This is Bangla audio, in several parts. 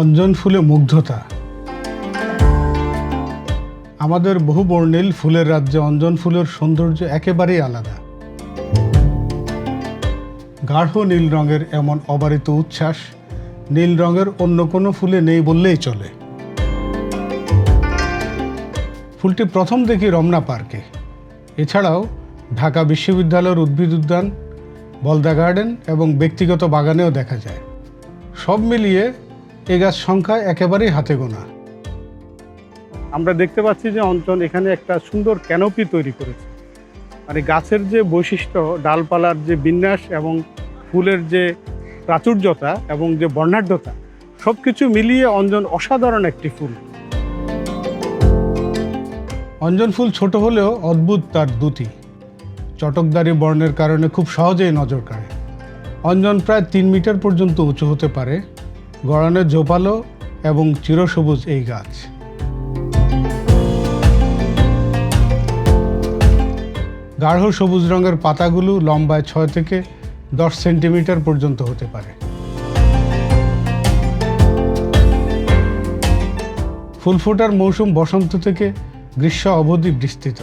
অঞ্জন ফুলে মুগ্ধতা। আমাদের বহু বর্ণিল ফুলের রাজ্যে অঞ্জন ফুলের সৌন্দর্য একেবারেই আলাদা। গাঢ় নীল রঙের এমন অবারিত উচ্ছ্বাস নীল রঙের অন্য কোনো ফুলে নেই বললেই চলে। ফুলটি প্রথম দেখি রমনা পার্কে। এছাড়াও ঢাকা বিশ্ববিদ্যালয়ের উদ্ভিদ উদ্যান, বলদা গার্ডেন এবং ব্যক্তিগত বাগানেও দেখা যায়। সব মিলিয়ে এ গাছ সংখ্যা একেবারেই হাতে গোনা। আমরা দেখতে পাচ্ছি যে অঞ্চল এখানে একটা সুন্দর ক্যানোপি তৈরি করেছে। মানে গাছের যে বৈশিষ্ট্য ডালপালার যে বিন্যাস এবং ফুলের যে প্রাচুর্যতা এবং যে বর্ণাঢ্যতা সব কিছু মিলিয়ে অঞ্জন অসাধারণ একটি ফুল। অঞ্জন ফুল ছোট হলেও অদ্ভুত তার দুটি চটকদারি বর্ণের কারণে খুব সহজেই নজর কাড়ে। অঞ্জন প্রায় তিন মিটার পর্যন্ত উঁচু হতে পারে। গড়ানে জোপালো এবং চিরসবুজ এই গাছ। গাঢ় সবুজ রঙের পাতাগুলো লম্বায় ছয় থেকে দশ সেন্টিমিটার পর্যন্ত হতে পারে। ফুল ফোটার মৌসুম বসন্ত থেকে গ্রীষ্ম অবধি বিস্তৃত।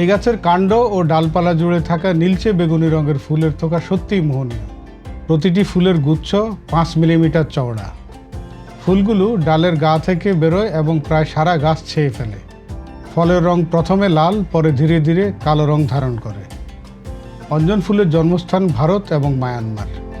এই গাছের কাণ্ড ও ডালপালা জুড়ে থাকা নীলচে বেগুনি রঙের ফুলের থোকা সত্যিই মোহনীয়। প্রতিটি ফুলের গুচ্ছ পাঁচ মিলিমিটার চওড়া। ফুলগুলো ডালের গা থেকে বেরোয় এবং প্রায় সারা গাছ ছেয়ে ফেলে। ফলের রং প্রথমে লাল, পরে ধীরে ধীরে কালো রং ধারণ করে। অঞ্জন ফুলের জন্মস্থান ভারত এবং মায়ানমার।